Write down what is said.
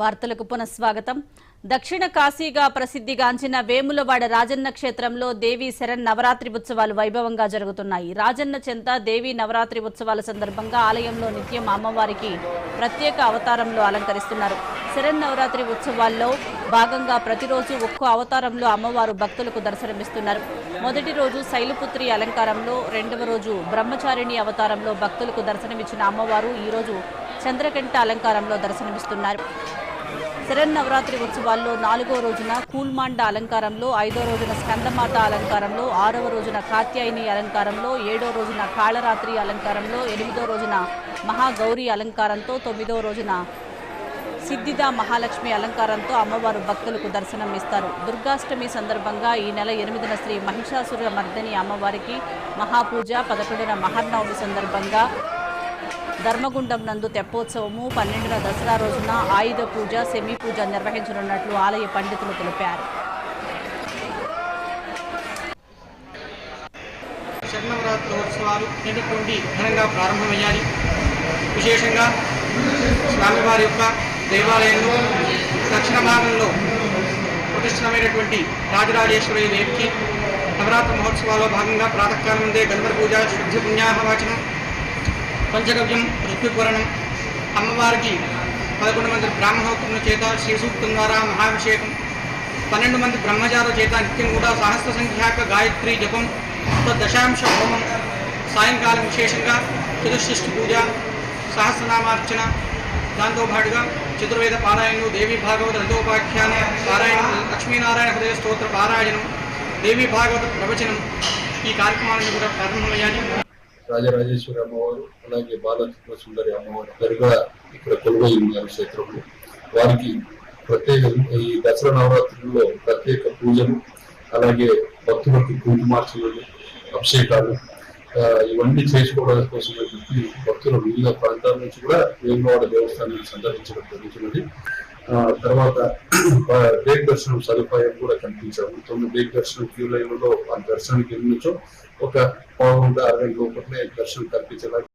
వార్తలకు పునఃస్వాగతం. దక్షిణ కాశీగా ప్రసిద్ధిగాంచిన వేములవాడ రాజన్న క్షేత్రంలో దేవి శరణ్ నవరాత్రి ఉత్సవాలు వైభవంగా జరుగుతున్నాయి. రాజన్న చెంత దేవి నవరాత్రి ఉత్సవాల సందర్భంగా ఆలయంలో నిత్యం అమ్మవారికి ప్రత్యేక అవతారంలో అలంకరిస్తున్నారు. శరణ్ నవరాత్రి ఉత్సవాల్లో భాగంగా ప్రతిరోజు ఒక్కో అవతారంలో అమ్మవారు భక్తులకు దర్శనమిస్తున్నారు. మొదటి రోజు శైలుపుత్రి అలంకారంలో రెండవ రోజు బ్రహ్మచారిణి అవతారంలో భక్తులకు దర్శనమిచ్చిన అమ్మవారు ఈరోజు చంద్రకంఠ అలంకారంలో దర్శనమిస్తున్నారు. శరన్నవరాత్రి ఉత్సవాల్లో నాలుగో రోజున కూల్మాండ అలంకారంలో ఐదో రోజున స్కందమాత అలంకారంలో ఆరవ రోజున కాత్యాయని అలంకారంలో ఏడో రోజున కాళరాత్రి అలంకారంలో ఎనిమిదో రోజున మహాగౌరి అలంకారంతో తొమ్మిదో రోజున సిద్ధిద మహాలక్ష్మి అలంకారంతో అమ్మవారు భక్తులకు దర్శనం ఇస్తారు. దుర్గాష్టమి సందర్భంగా ఈ నెల ఎనిమిదిన శ్రీ మహిషాసుర మర్దని అమ్మవారికి మహాపూజ పదకొండున మహర్నవమి సందర్భంగా ధర్మగుండం నందు తెప్పోత్సవము పన్నెండున దసరా రోజున ఆయుధ పూజ సెమీ పూజ నిర్వహించనున్నట్లు ఆలయ పండితులు తెలిపారు. శరణవరాత్రోత్సవాలు నిన్నటి ఘనంగా ప్రారంభమయ్యాయి విశేషంగా స్వామివారి యొక్క దేవాలయంలో దక్షిణ భాగంలో ప్రతిష్టమైనటువంటి రాజరాజేశ్వరి దేవికి నవరాత్రి మహోత్సవాల్లో భాగంగా ప్రాతకాలం ముందే గణపతి పూజ శుద్ధి పుణ్యాహవాచనం పంచగవ్యం ఋతుపురణం అమ్మవారికి పదకొండు మంది బ్రాహ్మణోత్తముల చేత శ్రీసూక్తం ద్వారా మహాభిషేకం. పన్నెండు మంది బ్రహ్మచారుల చేత నిత్యం కూడా సహస్ర సంఖ్యాక గాయత్రి జపం దశాంశ హోమం. సాయంకాలం విశేషంగా చతుషష్ఠి పూజ సహస్రనామార్చన. దాంతోపాటుగా చతుర్వేద పారాయణం దేవీ భాగవత రథోపాఖ్యాన పారాయణం లక్ష్మీనారాయణ హృదయ స్తోత్ర పారాయణం దేవీ భాగవత ప్రవచనం. ఈ కార్యక్రమాలను కూడా ప్రారంభమయ్యాయి. రాజరాజేశ్వరి అమ్మవారు అలాగే బాలత్రిపుర సుందరి అమ్మవారు ఇద్దరుగా ఇక్కడ కొలువై ఉన్నారు క్షేత్రంలో. వారికి ప్రత్యేక ఈ దసరా నవరాత్రుల్లో ప్రత్యేక పూజలు అలాగే భక్తులకు కుంకుమార్చనలు అభిషేకాలు ఇవన్నీ చేసుకోవడం కోసం భక్తులు వివిధ ప్రాంతాల నుంచి కూడా వేమవాడ దేవస్థానాన్ని సందర్శించడం జరుగుతున్నది. తర్వాత బ్రేక్ దర్శనం సదుపాయం కూడా కల్పించాము. తొమ్మిది బ్రేక్ దర్శనం క్యూ లైన్లలో ఆ దర్శనానికి ఎన్నించో ఒక పావు గంట అరగంట లోపలనే దర్శనం కల్పించేలా